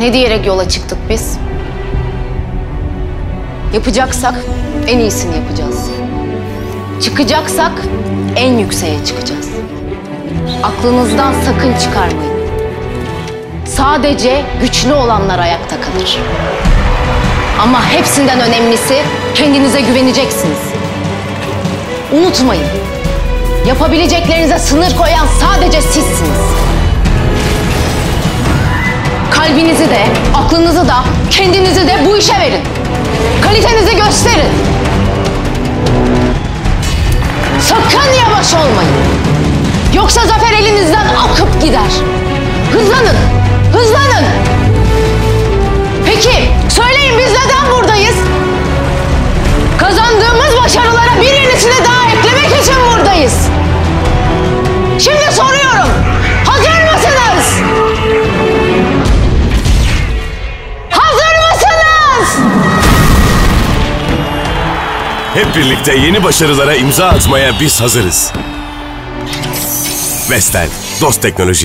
Ne diyerek yola çıktık biz? Yapacaksak en iyisini yapacağız. Çıkacaksak en yükseğe çıkacağız. Aklınızdan sakın çıkarmayın. Sadece güçlü olanlar ayakta kalır. Ama hepsinden önemlisi kendinize güveneceksiniz. Unutmayın. Yapabileceklerinize sınır koyan sadece sizsiniz. Kalbinizi de, aklınızı da, kendinizi de bu işe verin. Kalitenizi Hep birlikte yeni başarılara imza atmaya biz hazırız. Vestel, Dost Teknoloji.